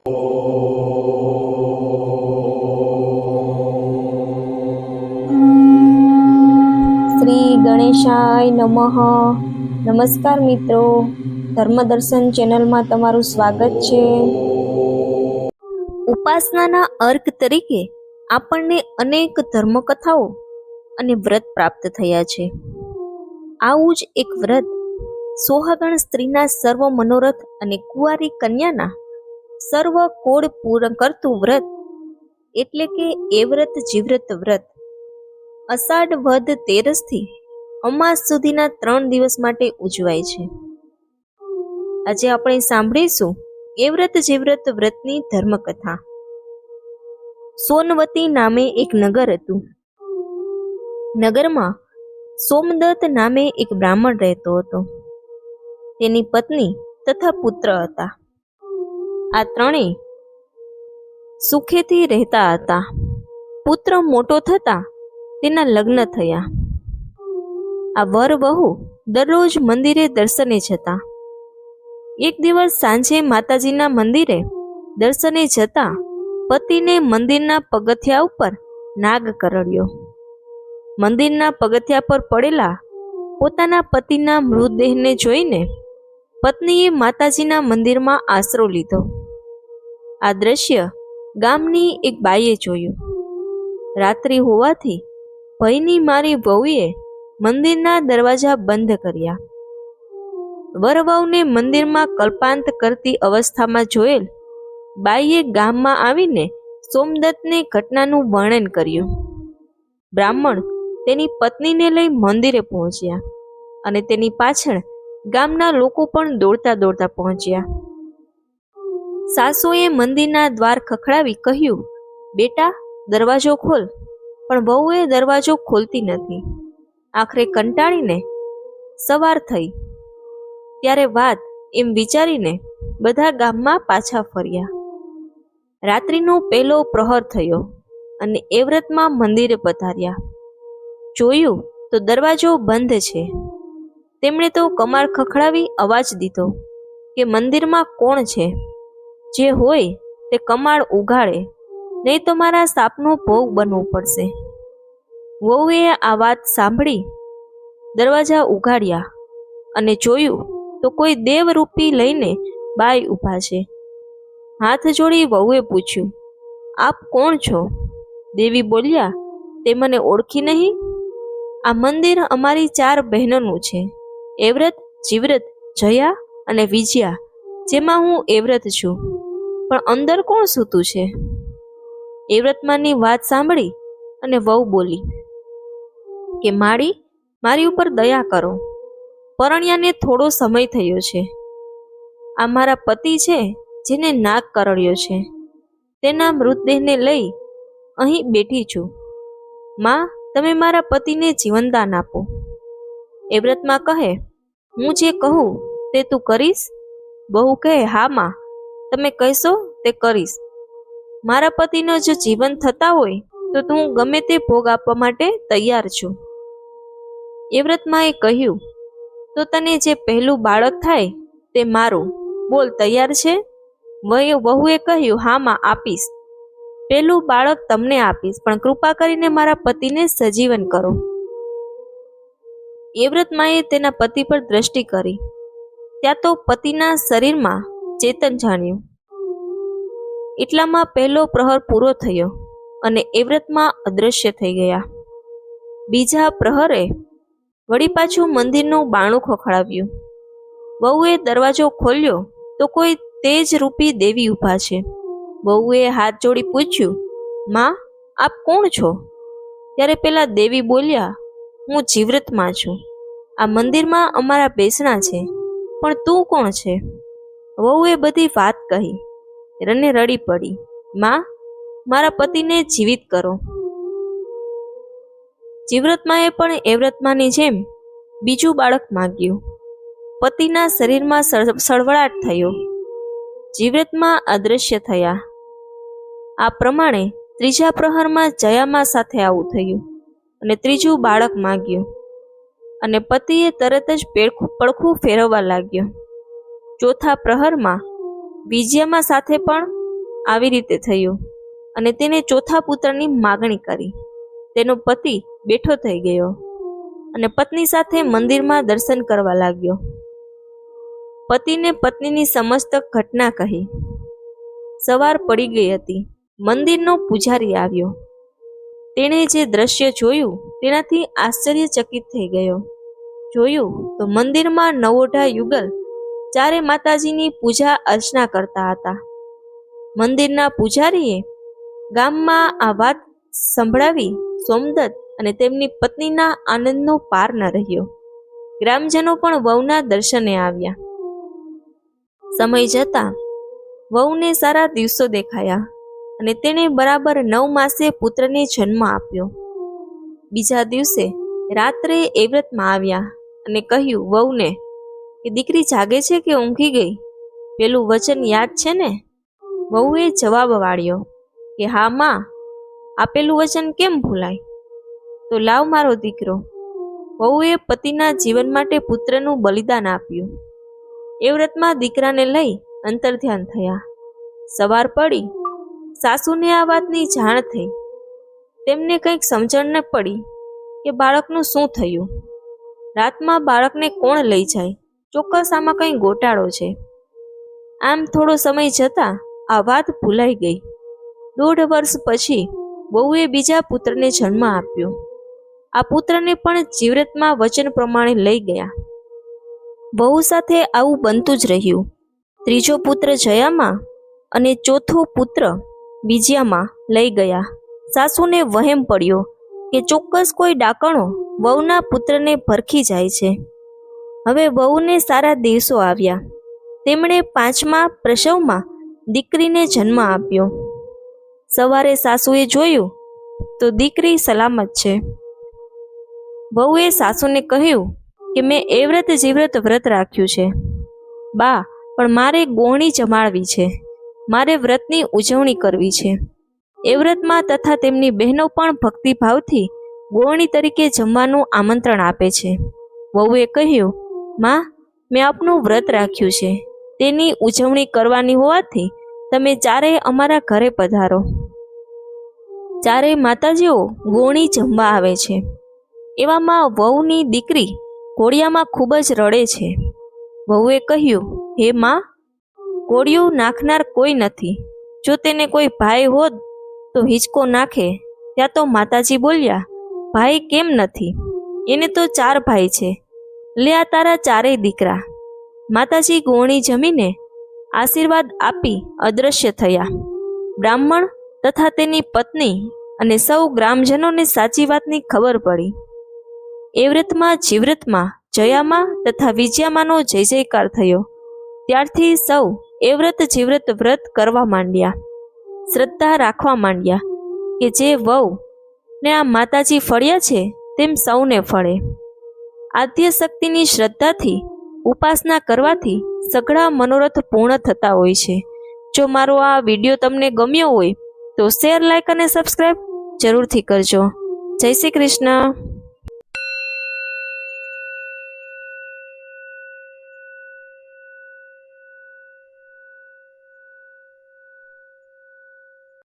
શ્રી ગણેશાય નમઃ. નમસ્કાર મિત્રો. ધર્મદર્શન ચેનલમાં તમારું સ્વાગત છે. ઉપાસનાના અર્ક તરીકે આપણને અનેક ધર્મકથાઓ અને વ્રત પ્રાપ્ત થયા છે. આવું જ એક વ્રત સોહાગણ સ્ત્રીના સર્વ મનોરથ અને કુંવારી કન્યાના સર્વ કોડ પૂર્ણ કરતું વ્રત એટલે કે એ વ્રત જીવ્રત વ્રત. અષાઢ વધ તેરસથી અમાસ સુધીના ત્રણ દિવસ માટે ઉજવાય છે. આજે આપણે સાંભળીશું એ વ્રત જીવ્રત વ્રતની ધર્મકથા. સોનવતી નામે એક નગર હતું. નગરમાં સોમદત્ત નામે એક બ્રાહ્મણ રહેતો હતો. તેની પત્ની તથા પુત્ર હતા. આ ત્રણેય સુખેથી રહેતા હતા. પુત્ર મોટો થતા તેના લગ્ન થયા. આ વર વહુ દરરોજ મંદિરે દર્શને જતા. એક દિવસ સાંજે માતાજીના મંદિરે દર્શને જતા પતિને મંદિરના પગથિયા ઉપર નાગ કરડ્યો. મંદિરના પગથિયા પર પડેલા પોતાના પતિના મૃતદેહને જોઈને પત્નીએ માતાજીના મંદિરમાં આશરો લીધો. આ દ્રશ્ય ગામની એક બાઈએ જોયું. રાત્રિ હોવાથી ભયની મારી વહુએ મંદિરના દરવાજા બંધ કર્યા. વરવહુને મંદિરમાં કલ્પાંત કરતી અવસ્થામાં જોયેલ બાઈએ ગામમાં આવીને સોમદત્તને ઘટનાનું વર્ણન કર્યું. બ્રાહ્મણ તેની પત્નીને લઈ મંદિરે પહોંચ્યા અને તેની પાછળ ગામના લોકો પણ દોડતા દોડતા પહોંચ્યા. સાસુએ મંદિરના દ્વાર ખખડાવી કહ્યું, બેટા, દરવાજો ખોલ. પણ વહુએ દરવાજો ખોલતી નથી. આખરે કંટાળીને સવાર થઈ. ત્યારે વાત એમ વિચારીને બધા ગામમાં પાછા ફર્યા. રાત્રિનો પહેલો પ્રહર થયો અને એવ્રતમાં મંદિરે પધાર્યા. જોયું તો દરવાજો બંધ છે. તેમણે તો કમાર ખખડાવી અવાજ દીધો કે, મંદિરમાં કોણ છે? જે હોય તે કમાળ ઉગાડે નહીં તો મારા સાપનો ભોગ બનવું પડશે. વહુએ આ વાત સાંભળી, દરવાજા ઉઘાડ્યા અને જોયું તો કોઈ દેવરૂપી લઈને બાઈ ઊભા છે. હાથ જોડી વહુએ પૂછ્યું, આપ કોણ છો? દેવી બોલ્યા, તે મને ઓળખી નહીં? આ મંદિર અમારી ચાર બહેનોનું છે, એવ્રત, જીવ્રત, જયા અને વિજયા. જેમાં હું એવ્રત છું. પણ અંદર કોણ સૂતું છે? એવ્રતમાંની વાત સાંભળી અને વહુ બોલી, કે માળી, મારી ઉપર દયા કરો. પરણ્યાને થોડો સમય થયો છે. આ મારા પતિ છે, જેને નાક કરડ્યો છે. તેના મૃતદેહને લઈ અહીં બેઠી છું. માં, તમે મારા પતિને જીવનદાન આપો. એવ્રતમાં વ્રતમાં કહે, હું જે કહું તે તું કરીશ બહુ કહે, હા માં, તમે કહેશો તે કરીશ. મારા પતિનો જો જીવન થતા હોય, તો તું ગમે તે ભોગ આપવા માટે તૈયાર છું. એ વ્રતમાએ કહ્યું, તો તને જે પહેલું બાળક થાય, તે મારું. બોલ, તૈયાર છે? વહુ વહુએ કહ્યું, હા માં, આપીશ. પહેલું બાળક તમને આપીશ, પણ કૃપા કરીને મારા પતિને સજીવન કરો. એ વ્રતમાએ તેના પતિ પર દ્રષ્ટિ કરી. ત્યાં તો પતિના શરીરમાં ચેતન જાણ્યું. એટલામાં પહેલો પ્રહર પૂરો થયો અને એ વ્રતમાં અદૃશ્ય થઈ ગયા. બીજા પ્રહરે વળી પાછું મંદિરનું બાણું ખખડાવ્યું. વહુએ દરવાજો ખોલ્યો તો કોઈ તેજ રૂપી દેવી ઊભા છે. વહુએ હાથ જોડી પૂછ્યું, માં, આપ કોણ છો? ત્યારે પેલા દેવી બોલ્યા, હું જીવ્રતમાં છું. આ મંદિરમાં અમારા બેસણા છે. પણ તું કોણ છે? વહુએ બધી વાત કહી. રને રડી પડી. માં, મારા પતિને જીવિત કરો. જીવ્રતમાએ પણ એવ્રતમાની જેમ બીજું બાળક માગ્યું. પતિના શરીરમાં સળ- સળવળાટ થયો. જીવ્રતમાં અદૃશ્ય થયા. આ પ્રમાણે ત્રીજા પ્રહરમાં જયામાં સાથે આવું થયું અને ત્રીજું બાળક માગ્યું. અને પતિએ તરત જ પેડખું ફેરવવા લાગ્યો. ચોથા પ્રહરમાં વિજયામાં સાથે પણ આવી રીતે થયું અને તેને ચોથા પુત્રની માગણી કરી. તેનો પતિ બેઠો થઈ ગયો અને પત્ની સાથે મંદિરમાં દર્શન કરવા લાગ્યો. પતિને પત્નીની સમસ્ત ઘટના કહી. સવાર પડી ગઈ હતી. મંદિરનો પૂજારી આવ્યો. તેણે જે દ્રશ્ય જોયું તેનાથી આશ્ચર્યચકિત થઈ ગયો. જોયું તો મંદિરમાં નવોઢા યુગલ ચારે માતાજીની પૂજા અર્ચના કરતા હતા. મંદિરના પૂજારીએ ગામમાં આ વાત સંભળાવી સોમદત્ત અને તેમની પત્નીના આનંદનો પાર ન રહ્યો. ગ્રામજનો પણ વહુના દર્શને આવ્યા. સમય જતાં વહુને સારા દિવસો દેખાયા. અને તેણે બરાબર નવ માસે પુત્રને જન્મ આપ્યો. બીજા દિવસે રાત્રે એ વ્રતમાં આવ્યા અને કહ્યું, વહુને, કે દીકરી જાગે છે કે ઊંઘી ગઈ? પેલું વચન યાદ છે ને? વહુએ જવાબ વાળ્યો કે, હા, માં, આપેલું વચન કેમ ભૂલાય? તો લાવ મારો દીકરો. વહુએ પતિના જીવન માટે પુત્રનું બલિદાન આપ્યું. એ વ્રતમાં દીકરાને લઈ અંતર્ધ્યાન થયા. સવાર પડી સાસુને આ વાતની જાણ થઈ. તેમને કંઈક સમજણ ન પડી કે બાળકનું શું થયું. રાતમાં બાળકને કોણ લઈ જાય? ચોક્કસ આમાં કંઈ ગોટાળો છે. આમ થોડો સમય જતાં આ વાત ભૂલાઈ ગઈ. દોઢ વર્ષ પછી બહુએ બીજા પુત્રને જન્મ આપ્યો. આ પુત્રને પણ જીવ્રતમાં વચન પ્રમાણે લઈ ગયા. બહુ સાથે આવું બનતું જ રહ્યું. ત્રીજો પુત્ર જયામાં અને ચોથો પુત્ર બીજામાં લઈ ગયા. સાસુને વહેમ પડ્યો કે ચોક્કસ કોઈ ડાકણો વહુના પુત્રને ભરખી જાય છે. હવે વહુને સારા દિવસો આવ્યા. તેમણે પાંચમા પ્રસવમાં દીકરીને જન્મ આપ્યો. સવારે સાસુએ જોયું તો દીકરી સલામત છે. વહુએ સાસુને કહ્યું કે મેં એ વ્રત જીવ્રત વ્રત રાખ્યું છે. બા, પણ મારે ગોણી જમાડવી છે. મારે વ્રતની ઉજવણી કરવી છે. એ વ્રતમાં તથા તેમની બહેનો પણ ભક્તિભાવથી ગોવણી તરીકે જમવાનું આમંત્રણ આપે છે. વહુએ કહ્યું, માં, મેં આપનું વ્રત રાખ્યું છે. તેની ઉજવણી કરવાની હોવાથી તમે ચારેય અમારા ઘરે પધારો. ચારેય માતાજીઓ ગોણી જમવા આવે છે. એવામાં વહુની દીકરી ઘોડિયામાં ખૂબ જ રડે છે. વહુએ કહ્યું, હે માં કોળિયું નાખનાર કોઈ નથી. જો તેને કોઈ ભાઈ હોત, તો હિંચકો નાખે. ત્યાં તો માતાજી બોલ્યા, ભાઈ કેમ નથી? એને તો ચાર ભાઈ છે. લે આ તારા ચારેય દીકરા. માતાજી ગોણી જમીને આશીર્વાદ આપી અદૃશ્ય થયા. બ્રાહ્મણ તથા તેની પત્ની અને સૌ ગ્રામજનોને સાચી વાતની ખબર પડી. એ વ્રતમાં જીવ્રતમાં, જયામાં તથા વિજયામાંનો જય જયકાર થયો. ત્યારથી સૌ એ વ્રત જીવ્રત વ્રત કરવા માંડ્યા. શ્રદ્ધા રાખવા માંડ્યા કે જે વહુ ને આ માતાજી ફળ્યા છે તેમ સૌને ફળે. આદ્ય શક્તિની શ્રદ્ધાથી, ઉપાસના કરવાથી સઘળા મનોરથ પૂર્ણ થતા હોય છે. જો મારો આ વીડિયો તમને ગમ્યો હોય તો શેર લાઇક અને સબસ્ક્રાઈબ જરૂરથી કરજો. જય શ્રી કૃષ્ણ.